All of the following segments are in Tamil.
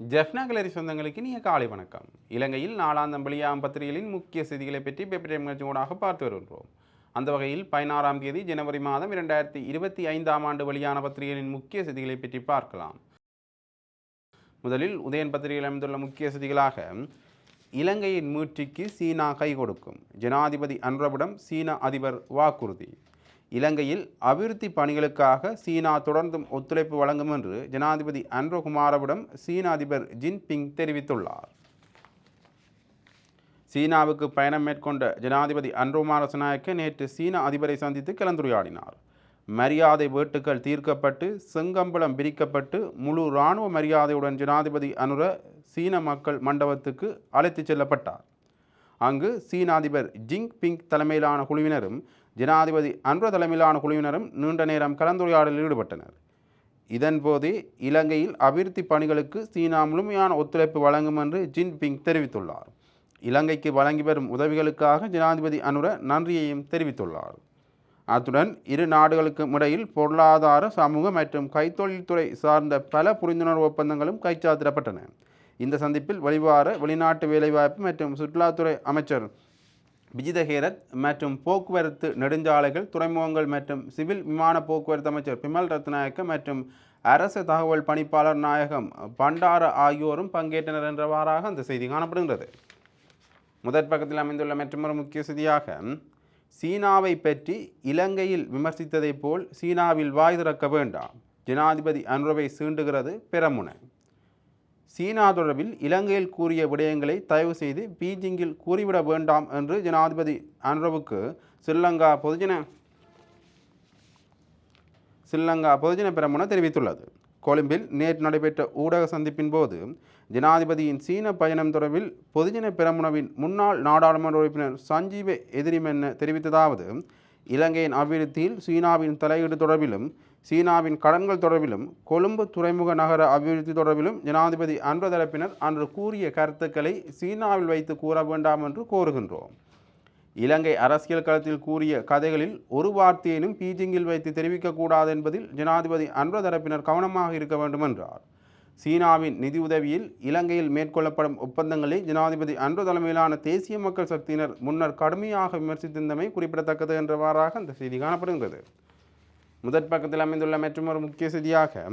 ஜெஃப்னா கலரி சொந்தங்களுக்கு நீங்க காலை வணக்கம். இலங்கையில் நாலாம் தம்பளியாம் பத்திரிகைகளின் முக்கிய செய்திகளை பற்றி பெப்பரே நிகழ்ச்சியோடாக பார்த்து வருகின்றோம். அந்த வகையில் பதினாறாம் தேதி ஜனவரி மாதம் இரண்டாயிரத்தி இருபத்தி ஐந்தாம் ஆண்டு வெளியான பத்திரிகைகளின் முக்கிய செய்திகளை பற்றி பார்க்கலாம். முதலில் உதயன் பத்திரிகையில் அமைந்துள்ள முக்கிய செய்திகளாக இலங்கையின் மீட்சிக்கு சீனா கை கொடுக்கும். ஜனாதிபதி அன்றபுடம் சீன அதிபர் வாக்குறுதி. இலங்கையில் அபிவிருத்தி பணிகளுக்காக சீனா தொடர்ந்தும் ஒத்துழைப்பு வழங்கும் என்று ஜனாதிபதி அன்ரோகுமாரவிடம் சீன அதிபர் ஜின்பிங் தெரிவித்துள்ளார். சீனாவுக்கு பயணம் மேற்கொண்ட ஜனாதிபதி அன்ரோகுமார ரசநாயக்க நேற்று சீன அதிபரை சந்தித்து கலந்துரையாடினார். மரியாதை வேட்டுக்கள் தீர்க்கப்பட்டு செங்கம்பளம் பிரிக்கப்பட்டு முழு இராணுவ மரியாதையுடன் ஜனாதிபதி அனுர சீன மக்கள் மண்டபத்துக்கு அழைத்துச் செல்லப்பட்டார். அங்கு சீன அதிபர் ஜிங் பிங் தலைமையிலான குழுவினரும் ஜனாதிபதி அன்பு தலைமையிலான குழுவினரும் நீண்ட நேரம் கலந்துரையாடலில் ஈடுபட்டனர். இதன்போது இலங்கையில் அபிவிருத்தி பணிகளுக்கு சீனா முழுமையான ஒத்துழைப்பு வழங்கும் என்று ஜின்பிங் தெரிவித்துள்ளார். இலங்கைக்கு வழங்கி வரும் உதவிகளுக்காக ஜனாதிபதி அனுர நன்றியையும் தெரிவித்துள்ளார். அத்துடன் இரு நாடுகளுக்கும் இடையில் பொருளாதார சமூக மற்றும் கைத்தொழில்துறை சார்ந்த பல புரிந்துணர்வு ஒப்பந்தங்களும் கைச்சாத்திடப்பட்டன. இந்த சந்திப்பில் வெளிவார வெளிநாட்டு வேலைவாய்ப்பு மற்றும் சுற்றுலாத்துறை அமைச்சர் விஜித ஹேரத் மற்றும் போக்குவரத்து நெடுஞ்சாலைகள் துறைமுகங்கள் மற்றும் சிவில் விமான போக்குவரத்து அமைச்சர் பிமல் ரத்நாயக்க மற்றும் அரசு தகவல் பணிப்பாளர் நாயகம் பண்டார ஆகியோரும் பங்கேற்றனர் என்றவாறாக அந்த செய்தி காணப்படுகின்றது. முதற் பக்கத்தில் அமைந்துள்ள மற்றொரு முக்கிய செய்தியாக சீனாவை பற்றி இலங்கையில் விமர்சித்ததைப் போல் சீனாவில் வாய் திறக்க வேண்டாம். ஜனாதிபதி அனுரவை சீண்டுகிறது பெரமுனை. சீனா தொடர்பில் இலங்கையில் கூறிய விடயங்களை தயவு செய்து பீஜிங்கில் கூறிவிட வேண்டாம் என்று ஜனாதிபதி அனுரவுக்கு ஸ்ரீலங்கா பொதுஜன ஸ்ரீலங்கா பொதுஜன பெரமுன தெரிவித்துள்ளது. கொழும்பில் நேற்று நடைபெற்ற ஊடக சந்திப்பின் போது ஜனாதிபதியின் சீன பயணம் தொடர்பில் பொதுஜன பெரமுனவின் முன்னாள் நாடாளுமன்ற உறுப்பினர் சஞ்சீவ எதிரிமென்ன தெரிவித்ததாவது இலங்கையின் அபிவிருத்தியில் சீனாவின் தலையீடு தொடர்பிலும் சீனாவின் கடன்கள் தொடர்பிலும் கொழும்பு துறைமுக நகர அபிவிருத்தி தொடர்பிலும் ஜனாதிபதி அன்ற தரப்பினர் அன்று கூறிய கருத்துக்களை சீனாவில் வைத்து கூற வேண்டாம் என்று கோருகின்றோம். இலங்கை அரசியல் களத்தில் கூறிய கதைகளில் ஒரு வார்த்தையினும் பீஜிங்கில் வைத்து தெரிவிக்கக்கூடாது என்பதில் ஜனாதிபதி அன்ற தரப்பினர் கவனமாக இருக்க வேண்டும் என்றார் சீனாவின் நிதியுதவியில் இலங்கையில் மேற்கொள்ளப்படும் ஒப்பந்தங்களை ஜனாதிபதி அன்று தலைமையிலான தேசிய மக்கள் சக்தியினர் முன்னர் கடுமையாக விமர்சித்திருந்தமை குறிப்பிடத்தக்கது என்றவாறாக அந்த செய்தி காணப்படுகின்றது. முதற் பக்கத்தில் அமைந்துள்ள மற்றொரு முக்கிய செய்தியாக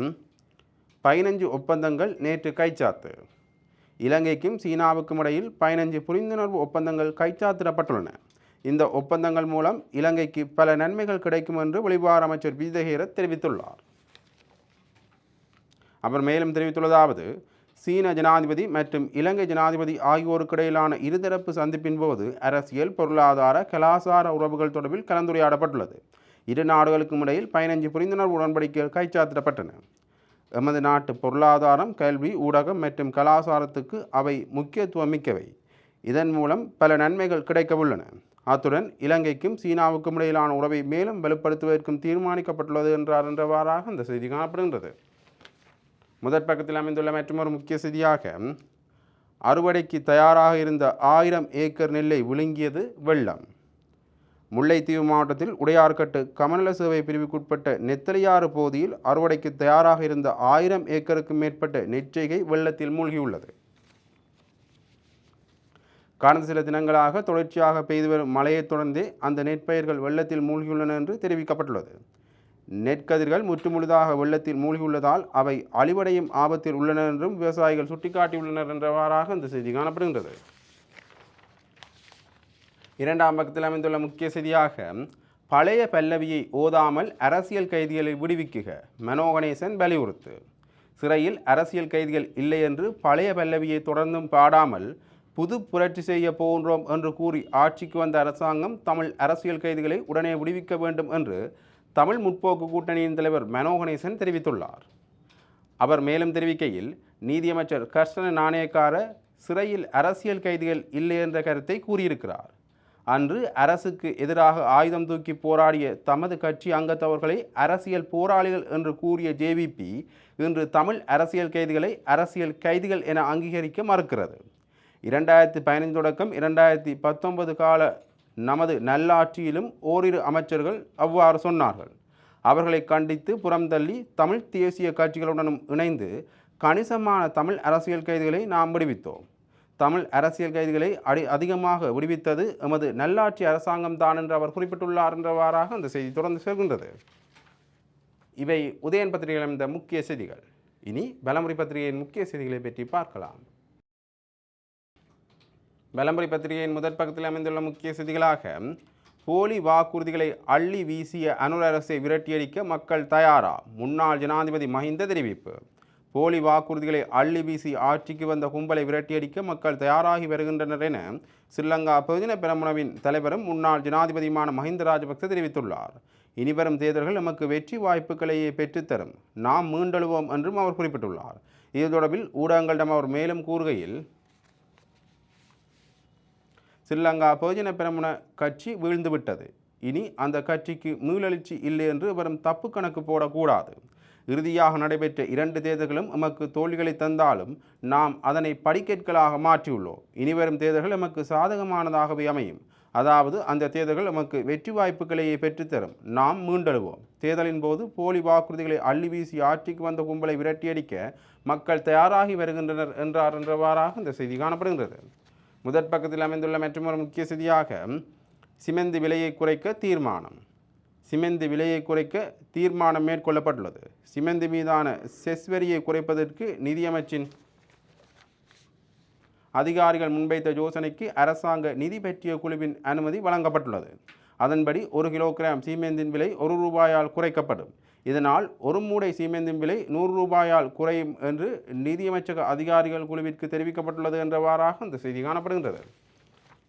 பதினஞ்சு ஒப்பந்தங்கள் நேற்று கைச்சாத்து. இலங்கைக்கும் சீனாவுக்கும் இடையில் பதினஞ்சு புரிந்துணர்வு ஒப்பந்தங்கள் கைச்சாத்திடப்பட்டுள்ளன. இந்த ஒப்பந்தங்கள் மூலம் இலங்கைக்கு பல நன்மைகள் கிடைக்கும் என்று வெளிவார அமைச்சர் விஜயஹீரத் தெரிவித்துள்ளார். அவர் மேலும் தெரிவித்துள்ளதாவது சீன ஜனாதிபதி மற்றும் இலங்கை ஜனாதிபதி ஆகியோருக்கிடையிலான இருதரப்பு சந்திப்பின் போது அரசியல் பொருளாதார கலாசார உறவுகள் தொடர்பில் கலந்துரையாடப்பட்டுள்ளது. இரு நாடுகளுக்கும் இடையில் பதினஞ்சு புரிந்துணர்வு உடன்படிக்கைகள் கைச்சாத்திடப்பட்டன. எமது நாட்டு பொருளாதாரம் கல்வி ஊடகம் மற்றும் கலாசாரத்துக்கு அவை முக்கியத்துவம் மிக்கவை. இதன் மூலம் பல நன்மைகள் கிடைக்கவுள்ளன. அத்துடன் இலங்கைக்கும் சீனாவுக்கும் இடையிலான உறவை மேலும் வலுப்படுத்துவதற்கும் தீர்மானிக்கப்பட்டுள்ளது என்றார் என்றவாறாக இந்த செய்தி காணப்படுகின்றது. முதற் பக்கத்தில் அமைந்துள்ள மற்றொரு முக்கிய செய்தியாக அறுவடைக்கு தயாராக இருந்த ஆயிரம் ஏக்கர் நெல்லை விழுங்கியது வெள்ளம். முல்லைத்தீவு மாவட்டத்தில் உடையார்கட்டு கமநல சேவை பிரிவுக்குட்பட்ட நெத்தலியாறு பகுதியில் அறுவடைக்கு தயாராக இருந்த ஆயிரம் ஏக்கருக்கும் மேற்பட்ட நெற்செய்கை வெள்ளத்தில் மூழ்கியுள்ளது. கடந்த சில தினங்களாக தொடர்ச்சியாக பெய்து வரும் மழையைத் தொடர்ந்தே அந்த நெற்பயிர்கள் வெள்ளத்தில் மூழ்கியுள்ளன என்று தெரிவிக்கப்பட்டுள்ளது. நெற்கதிர்கள் முற்றுமுழுதாக வெள்ளத்தில் மூழ்கியுள்ளதால் அவை அழிவடையும் ஆபத்தில் உள்ளன என்றும் விவசாயிகள் சுட்டிக்காட்டியுள்ளனர் என்றவாறாக இந்த செய்தி காணப்படுகின்றது. இரண்டாம் பக்கத்தில் அமைந்துள்ள முக்கிய செய்தியாக பழைய பல்லவியை ஓதாமல் அரசியல் கைதிகளை விடுவிக்குக மனோகணேசன் வலியுறுத்து. சிறையில் அரசியல் கைதிகள் இல்லை என்று பழைய பல்லவியை தொடர்ந்தும் பாடாமல் புது புரட்சி செய்ய போகின்றோம் என்று கூறி ஆட்சிக்கு வந்த அரசாங்கம் தமிழ் அரசியல் கைதிகளை உடனே விடுவிக்க வேண்டும் என்று தமிழ் முற்போக்கு கூட்டணியின் தலைவர் மனோகணேசன் தெரிவித்துள்ளார். அவர் மேலும் தெரிவிக்கையில் நீதியமைச்சர் கர்ஷன நாணயக்கார சிறையில் அரசியல் கைதிகள் இல்லை என்ற கருத்தை கூறியிருக்கிறார். அன்று அரசுக்கு எதிராக ஆயுதம் தூக்கி போராடிய தமது கட்சி அங்கத்தவர்களை அரசியல் போராளிகள் என்று கூறிய ஜேவிபி இன்று தமிழ் அரசியல் கைதிகளை அரசியல் கைதிகள் என அங்கீகரிக்க மறுக்கிறது. இரண்டாயிரத்தி பதினைந்து தொடக்கம் இரண்டாயிரத்தி பத்தொன்பது கால நமது நல்லாட்சியிலும் ஓரிரு அமைச்சர்கள் அவ்வாறு சொன்னார்கள். அவர்களை கண்டித்து புறம்தள்ளி தமிழ் தேசிய கட்சிகளுடனும் இணைந்து கணிசமான தமிழ் அரசியல் கைதிகளை நாம் விடுவித்தோம். தமிழ் அரசியல் கைதிகளை அடி அதிகமாக விடுவித்தது எமது நல்லாட்சி அரசாங்கம் தான் என்று அவர் குறிப்பிட்டுள்ளார் என்றவாறாக அந்த செய்தி தொடர்ந்து செல்கின்றது. இவை உதயன் பத்திரிகையில் இந்த முக்கிய செய்திகள். இனி பலமுறை பத்திரிகையின் முக்கிய செய்திகளை பற்றி பார்க்கலாம். பலமுறை பத்திரிகையின் முதற் பக்கத்தில் அமைந்துள்ள முக்கிய செய்திகளாக போலி வாக்குறுதிகளை அள்ளி வீசிய அனுர் அரசை விரட்டியடிக்க மக்கள் தயாரா? முன்னாள் ஜனாதிபதி மஹிந்த தெரிவிப்பு. போலி வாக்குறுதிகளை அள்ளி வீசி ஆட்சிக்கு வந்த கும்பலை விரட்டியடிக்க மக்கள் தயாராகி வருகின்றனர் என ஸ்ரீலங்கா பொதுஜன பெரமுனவின் தலைவரும் முன்னாள் ஜனாதிபதியுமான மஹிந்த ராஜபக்ச தெரிவித்துள்ளார். இனிவரும் தேர்தல்கள் நமக்கு வெற்றி வாய்ப்புகளையே பெற்றுத்தரும். நாம் மீண்டெழுவோம் என்றும் அவர் குறிப்பிட்டுள்ளார். இது தொடர்பில் ஊடகங்களிடம் அவர் மேலும் கூறுகையில் ஸ்ரீலங்கா பகுஜன பிரமண கட்சி வீழ்ந்துவிட்டது. இனி அந்த கட்சிக்கு மீளெழுச்சி இல்லை என்று வரும் தப்பு கணக்கு போடக்கூடாது. இறுதியாக நடைபெற்ற இரண்டு தேர்தல்களும் எமக்கு தோல்விகளை தந்தாலும் நாம் அதனை படிக்கற்களாக மாற்றியுள்ளோம். இனிவரும் தேர்தல்கள் எமக்கு சாதகமானதாகவே அமையும். அதாவது அந்த தேர்தல்கள் எமக்கு வெற்றி வாய்ப்புகளையே பெற்றுத்தரும். நாம் மீண்டெழுவோம். தேர்தலின் போது போலி வாக்குறுதிகளை அள்ளி வீசி ஆட்சிக்கு வந்த கும்பலை விரட்டியடிக்க மக்கள் தயாராகி வருகின்றனர் என்றார் என்றவாறாக இந்த செய்தி காணப்படுகின்றது. முதற் பக்கத்தில் அமைந்துள்ள மற்றொரு முக்கிய செய்தியாக சிமெந்து விலையை குறைக்க தீர்மானம். சிமெந்து விலையை குறைக்க தீர்மானம் மேற்கொள்ளப்பட்டுள்ளது. சிமெந்து மீதான செஸ் வரியை குறைப்பதற்கு நிதியமைச்சின் அதிகாரிகள் முன்வைத்த யோசனைக்கு அரசாங்க நிதி பற்றிய குழுவின் அனுமதி வழங்கப்பட்டுள்ளது. அதன்படி ஒரு கிலோகிராம் சீமெந்தின் விலை ஒரு ரூபாயால் குறைக்கப்படும். இதனால் ஒரு மூடை சீமெந்தின் விலை நூறு ரூபாயால் குறையும் என்று நிதியமைச்சக அதிகாரிகள் குழுவிற்கு தெரிவிக்கப்பட்டுள்ளது என்றவாறாக இந்த செய்தி காணப்படுகின்றது.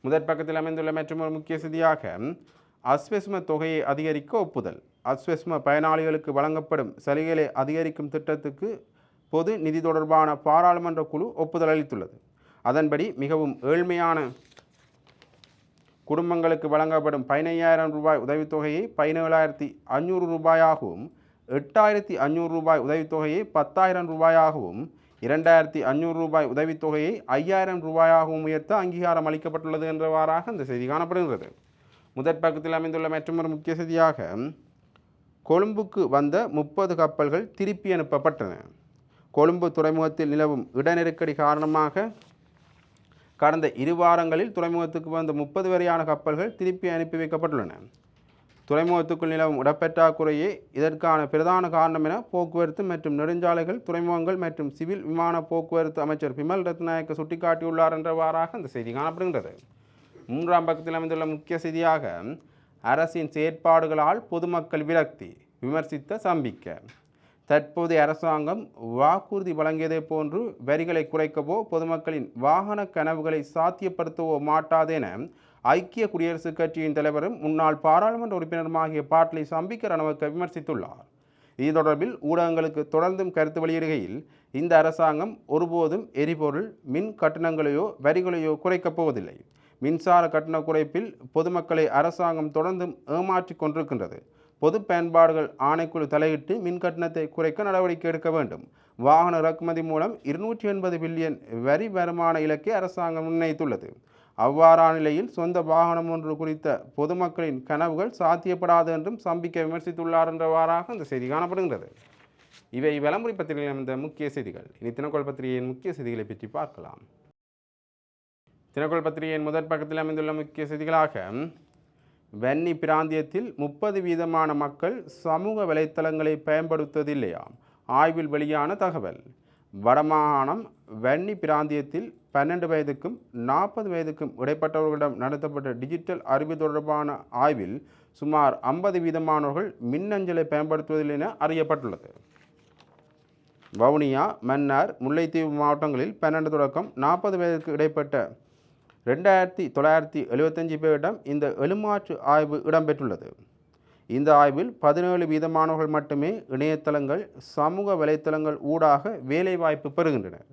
முதற் பக்கத்தில் அமைந்துள்ள மற்றொரு முக்கிய செய்தியாக அஸ்வெஸ்ம தொகையை அதிகரிக்க ஒப்புதல். அஸ்வெஸ்ம பயனாளிகளுக்கு வழங்கப்படும் சலுகைகளை அதிகரிக்கும் திட்டத்துக்கு பொது நிதி தொடர்பான பாராளுமன்ற குழு ஒப்புதல் அளித்துள்ளது. அதன்படி மிகவும் ஏழ்மையான குடும்பங்களுக்கு வழங்கப்படும் பதினையாயிரம் ரூபாய் உதவித்தொகையை பதினேழாயிரத்தி அஞ்சூறு ரூபாயாகவும் எட்டாயிரத்தி அஞ்சூறு ரூபாய் உதவித்தொகையை பத்தாயிரம் ரூபாயாகவும் இரண்டாயிரத்தி அஞ்சூறு ரூபாய் உதவித்தொகையை ஐயாயிரம் ரூபாயாகவும் உயர்த்த அங்கீகாரம் அளிக்கப்பட்டுள்ளது என்றவாறாக இந்த செய்தி காணப்படுகின்றது. முதற் பக்கத்தில் அமைந்துள்ள மற்றொரு முக்கிய செய்தியாக கொழும்புக்கு வந்த முப்பது கப்பல்கள் திருப்பி அனுப்பப்பட்டன. கொழும்பு துறைமுகத்தில் நிலவும் இடநெருக்கடி காரணமாக கடந்த இரு வாரங்களில் துறைமுகத்துக்கு வந்த முப்பது வரையான கப்பல்கள் திருப்பி அனுப்பி வைக்கப்பட்டுள்ளன. துறைமுகத்துக்குள் நிலவும் இடப்பற்றாக்குறையே இதற்கான பிரதான காரணம் என போக்குவரத்து மற்றும் நெடுஞ்சாலைகள் துறைமுகங்கள் மற்றும் சிவில் விமான போக்குவரத்து அமைச்சர் பிமல் ரத்நாயக்க சுட்டிக்காட்டியுள்ளார் என்றவாறாக இந்த செய்தி காணப்படுகின்றது. மூன்றாம் பக்கத்தில் அமைந்துள்ள முக்கிய செய்தியாக அரசின் செயற்பாடுகளால் பொதுமக்கள் விரக்தி விமர்சித்த சம்பிக்க. தற்போதைய அரசாங்கம் வாக்குறுதி வழங்கியதை போன்று வரிகளை குறைக்கவோ பொதுமக்களின் வாகன கனவுகளை சாத்தியப்படுத்தவோ மாட்டாதென ஐக்கிய குடியரசுக் கட்சியின் தலைவரும் முன்னாள் பாராளுமன்ற உறுப்பினருமாகிய பாட்லி சம்பிக்க ரணவக்க விமர்சித்துள்ளார். இது தொடர்பில் ஊடகங்களுக்கு தொடர்ந்தும் கருத்து வெளியிடுகையில் இந்த அரசாங்கம் ஒருபோதும் எரிபொருள் மின் கட்டணங்களையோ வரிகளையோ குறைக்கப் போவதில்லை. மின்சார கட்டண குறைப்பில் பொதுமக்களை அரசாங்கம் தொடர்ந்தும் ஏமாற்றிக் கொண்டிருக்கின்றது. பொது பயன்பாடுகள் ஆணைக்குழு தலையிட்டு மின் கட்டணத்தை குறைக்க நடவடிக்கை எடுக்க வேண்டும். வாகன இறக்குமதி மூலம் இருநூற்றி எண்பது பில்லியன் வரி வருமான இலக்கை அரசாங்கம் நிர்ணயித்துள்ளது. அவ்வாறான நிலையில் சொந்த வாகனம் ஒன்று குறித்த பொதுமக்களின் கனவுகள் சாத்தியப்படாது என்றும் சம்பிக்க விமர்சித்துள்ளார் என்றவாறாக இந்த செய்தி காணப்படுகின்றது. இவை விளம்பரி பத்திரிகையில் அமைந்த முக்கிய செய்திகள். இனி தினக்கோள் பத்திரிகையின் முக்கிய செய்திகளை பற்றி பார்க்கலாம். தினக்கோள் பத்திரிகையின் முதற் பக்கத்தில் அமைந்துள்ள முக்கிய செய்திகளாக வன்னி பிராந்தியத்தில் முப்பது வீதமான மக்கள் சமூக வலைத்தளங்களை பயன்படுத்துவதில்லையாம். ஆய்வில் வெளியான தகவல் வடமாகாணம் வன்னி பிராந்தியத்தில் பன்னெண்டு வயதுக்கும் நாற்பது வயதுக்கும் இடைப்பட்டவர்களிடம் நடத்தப்பட்ட டிஜிட்டல் அறிவு தொடர்பான ஆய்வில் சுமார் ஐம்பது வீதமானவர்கள் மின்னஞ்சலை பயன்படுத்துவதில் என அறியப்பட்டுள்ளது. வவுனியா மன்னார் முல்லைத்தீவு மாவட்டங்களில் பன்னெண்டு தொடக்கம் நாற்பது வயதுக்கு இடைப்பட்ட ரெண்டாயிரத்தி தொள்ளாயிரத்தி எழுபத்தஞ்சு பேரிடம் இந்த எழுமாற்று ஆய்வு இடம்பெற்றுள்ளது. இந்த ஆய்வில் பதினேழு வீதமானவர்கள் மட்டுமே இணையதளங்கள் சமூக வலைத்தளங்கள் ஊடாக வேலைவாய்ப்பு பெறுகின்றனர்.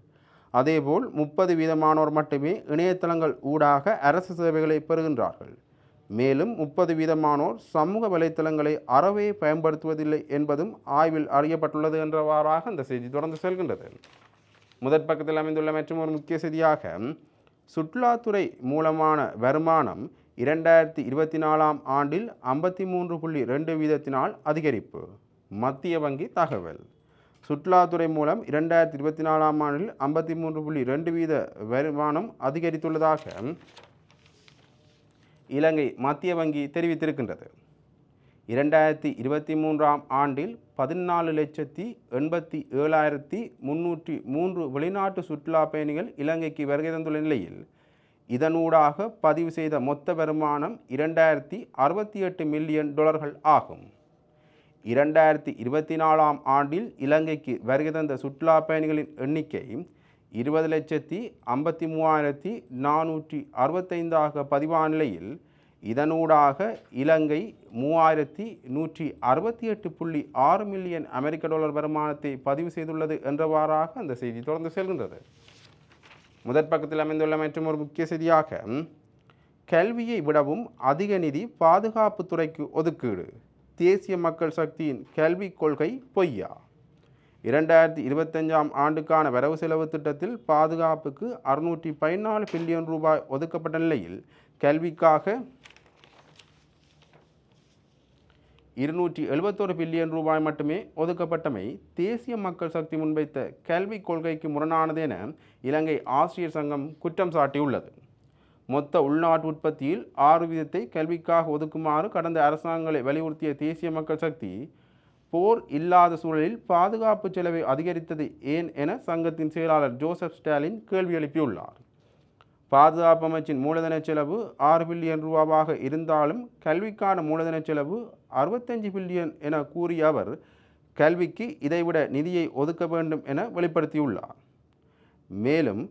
அதேபோல் முப்பது வீதமானோர் மட்டுமே இணையதளங்கள் ஊடாக அரசு சேவைகளை பெறுகின்றார்கள். மேலும் முப்பது வீதமானோர் சமூக வலைத்தளங்களை அறவே பயன்படுத்துவதில்லை என்பதும் ஆய்வில் அறியப்பட்டுள்ளது என்றவாறாக இந்த செய்தி தொடர்ந்து செல்கின்றது. முதற் பக்கத்தில் அமைந்துள்ள மற்றும் ஒரு முக்கிய செய்தியாக சுற்றுலாத்துறை மூலமான வருமானம் இரண்டாயிரத்தி இருபத்தி நாலாம் ஆண்டில் ஐம்பத்தி மூன்று புள்ளி ரெண்டு வீதத்தினால் அதிகரிப்பு. மத்திய வங்கி தகவல். சுற்றுலாத்துறை மூலம் இரண்டாயிரத்தி இருபத்தி நாலாம் ஆண்டில் ஐம்பத்தி மூன்று புள்ளி ரெண்டு வீத வருமானம் அதிகரித்துள்ளதாக இலங்கை மத்திய வங்கி தெரிவித்திருக்கின்றது. இரண்டாயிரத்தி இருபத்தி மூன்றாம் ஆண்டில் பதினாலு லட்சத்தி எண்பத்தி ஏழாயிரத்தி முன்னூற்றி மூன்று வெளிநாட்டு சுற்றுலா பயணிகள் இலங்கைக்கு வருகை தந்துள்ள நிலையில் இதனூடாக பதிவு செய்த மொத்த வருமானம் இரண்டாயிரத்தி அறுபத்தி எட்டு மில்லியன் டாலர்கள் ஆகும். இரண்டாயிரத்தி இருபத்தி நாலாம் ஆண்டில் இலங்கைக்கு வருகை தந்த சுற்றுலா பயணிகளின் எண்ணிக்கை இருபது லட்சத்தி ஐம்பத்தி மூவாயிரத்தி நானூற்றி அறுபத்தைந்தாக பதிவான நிலையில் இதனூடாக இலங்கை மூவாயிரத்தி நூற்றி அறுபத்தி எட்டு புள்ளி ஆறு மில்லியன் அமெரிக்க டாலர் வருமானத்தை பதிவு செய்துள்ளது என்றவாறாக அந்த செய்தி தொடர்ந்து செல்கின்றது. முதற் பக்கத்தில் அமைந்துள்ள மற்றும் ஒரு முக்கிய செய்தியாக கல்வியை விடவும் அதிக நிதி பாதுகாப்பு துறைக்கு ஒதுக்கீடு. தேசிய மக்கள் சக்தியின் கல்விக் கொள்கை பொய்யா? இரண்டாயிரத்தி இருபத்தஞ்சாம் ஆண்டுக்கான வரவு செலவு திட்டத்தில் பாதுகாப்புக்கு அறுநூற்றி பதினாலு பில்லியன் ரூபாய் ஒதுக்கப்பட்ட நிலையில் கல்விக்காக இருநூற்றி எழுபத்தோரு பில்லியன் ரூபாய் மட்டுமே ஒதுக்கப்பட்டமை தேசிய மக்கள் சக்தி முன்வைத்த கல்விக் கொள்கைக்கு முரணானது என இலங்கை ஆசிரியர் சங்கம் குற்றம் சாட்டியுள்ளது. மொத்த உள்நாட்டு உற்பத்தியில் ஆறு வீதத்தை கல்விக்காக ஒதுக்குமாறு கடந்த அரசாங்கங்களை வலியுறுத்திய தேசிய மக்கள் சக்தி போர் இல்லாத சூழலில் பாதுகாப்பு செலவை அதிகரித்தது ஏன் என சங்கத்தின் செயலாளர் ஜோசப் ஸ்டாலின் கேள்வி எழுப்பியுள்ளார். பாதுகாப்பு அமைச்சின் மூலதன செலவு ஆறு பில்லியன் ரூபாவாக இருந்தாலும் கல்விக்கான மூலதன செலவு அறுபத்தஞ்சு பில்லியன் என கூறிய அவர் கல்விக்கு இதைவிட நிதியை ஒதுக்க வேண்டும் என வெளிப்படுத்தியுள்ளார். மேலும்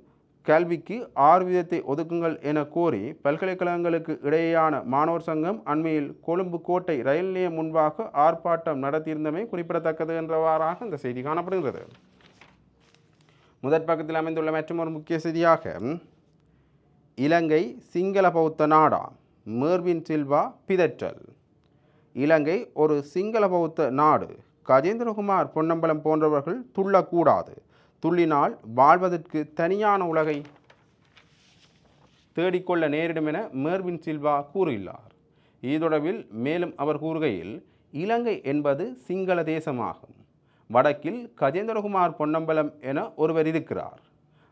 கல்விக்கு ஆறு வீதத்தை ஒதுக்குங்கள் என கோரி பல்கலைக்கழகங்களுக்கு இடையேயான மாணவர் சங்கம் அண்மையில் கொழும்பு கோட்டை ரயில் நிலையம் முன்பாக ஆர்ப்பாட்டம் நடத்தியிருந்தமை குறிப்பிடத்தக்கது என்றவாறாக இந்த செய்தி காணப்படுகிறது முதற் பக்கத்தில் அமைந்துள்ள மற்றொரு முக்கிய செய்தியாக இலங்கை சிங்கள பௌத்த நாடா மேர்வின் சில்வா பிதற்றல். இலங்கை ஒரு சிங்கள பௌத்த நாடு. கஜேந்திரகுமார் பொன்னம்பலம் போன்றவர்கள் துள்ளக்கூடாது. துள்ளினால் வாழ்வதற்கு தனியான உலகை தேடிக்கொள்ள நேரிடும் என மேர்வின் சில்வா கூறியுள்ளார் இது மேலும் அவர் கூறுகையில் இலங்கை என்பது சிங்கள தேசமாகும். வடக்கில் கஜேந்திரகுமார் பொன்னம்பலம் என ஒருவர் இருக்கிறார்.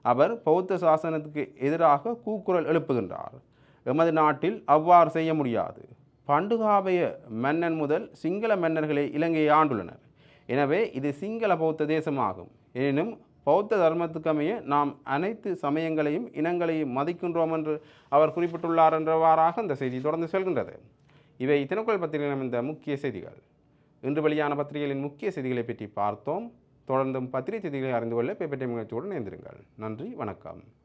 அவர் பௌத்த சாசனத்துக்கு எதிராக கூக்குரல் எழுப்புகின்றார். எமது நாட்டில் அவ்வாறு செய்ய முடியாது. பண்டுகாபய மன்னன் முதல் சிங்கள மன்னர்களே இலங்கையை ஆண்டுள்ளனர். எனவே இது சிங்கள பௌத்த தேசமாகும். எனினும் பௌத்த தர்மத்துக்கமைய நாம் அனைத்து சமயங்களையும் இனங்களையும் மதிக்கின்றோம் என்று அவர் குறிப்பிட்டுள்ளார் என்றவாறாக இந்த செய்தி தொடர்ந்து செல்கின்றது. இவை தினக்குள் பத்திரிகையில் அமைந்த முக்கிய செய்திகள். இன்று வெளியான பத்திரிகைகளின் முக்கிய செய்திகளை பற்றி பார்த்தோம். தொடர்ந்தும் பத்திரிகை செய்திகளை அறிந்து கொள்ள பேப்பர் டைம் நிகழ்ச்சியோடு இணைந்திருங்கள். நன்றி வணக்கம்.